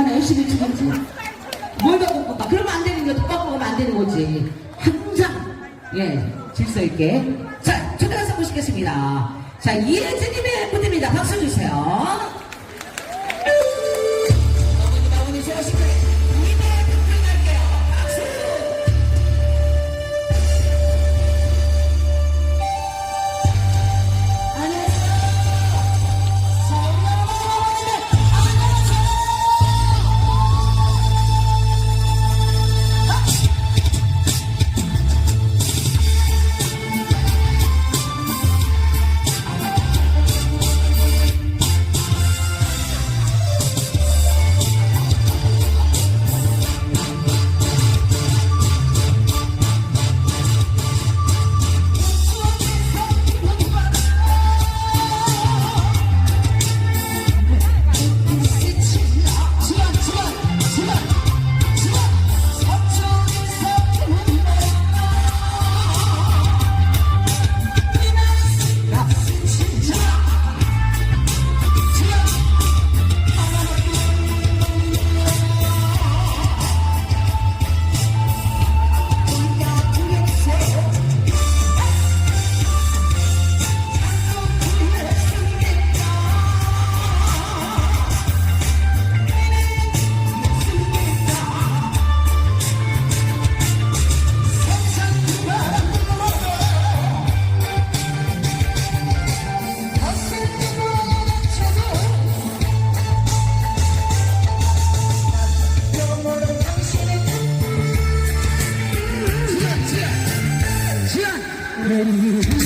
얼마나 열심히 주는지. 뭘 뽑아. 그러면 안 되는 거, 똑바로 먹으면 안 되는 거지. 항상, 예, 질서 있게. 자, 초대가서 모시겠습니다. 자, 이혜진님의 무대입니다. 박수 주세요. Thank you.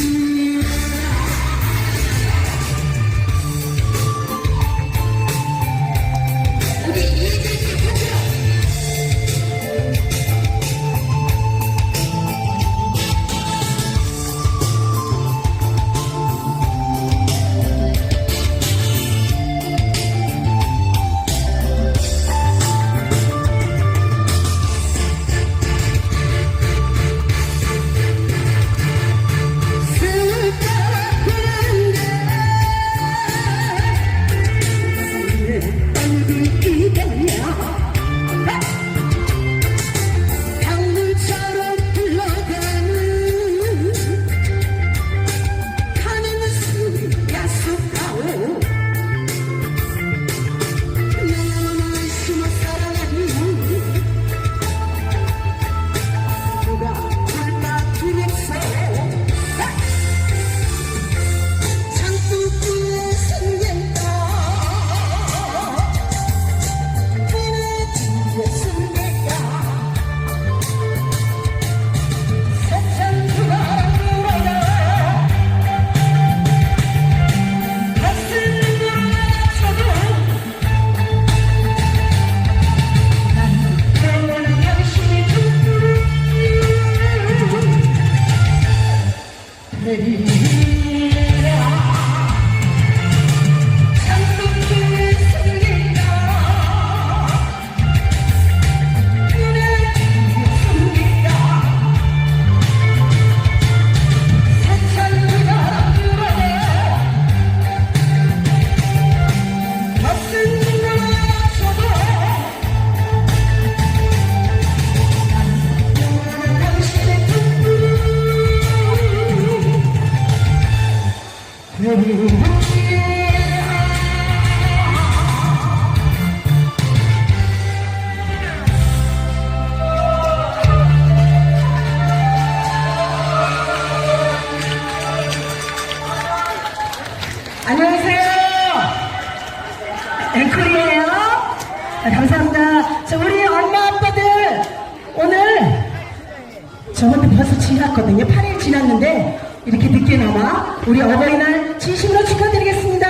이렇게 늦게나마 우리 어버이날 진심으로 축하드리겠습니다.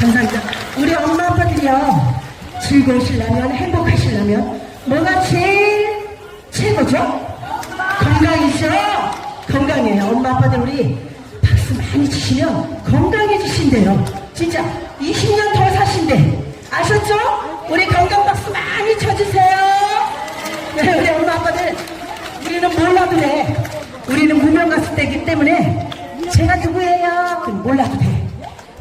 감사합니다. 우리 엄마 아빠들이요. 즐거우시려면 행복하시려면 뭐가 제일 최고죠? 건강이죠? 건강해요. 엄마 아빠들 우리 박수 많이 치시면 건강해지신대요. 진짜 20년 더 사신대. 아셨죠? 우리 건강 박수 많이 쳐주세요. 네, 우리 엄마 아빠들 우리는 몰라도 돼. 우리는 때문에 제가 누구예요? 몰라도 돼.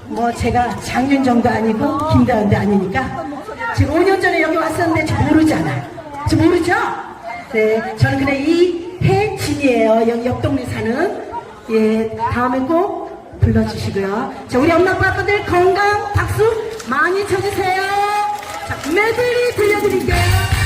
뭐 제가 작년 정도 아니고 김다은도 아니니까 지금 5년 전에 여기 왔었는데 저 모르잖아. 저 모르죠? 네, 저는 그냥 이혜진이에요. 여기 옆 동네 사는. 예, 다음에 꼭 불러주시고요. 자, 우리 엄마 아빠들 건강 박수 많이 쳐주세요. 자, 메들리 들려드릴게요.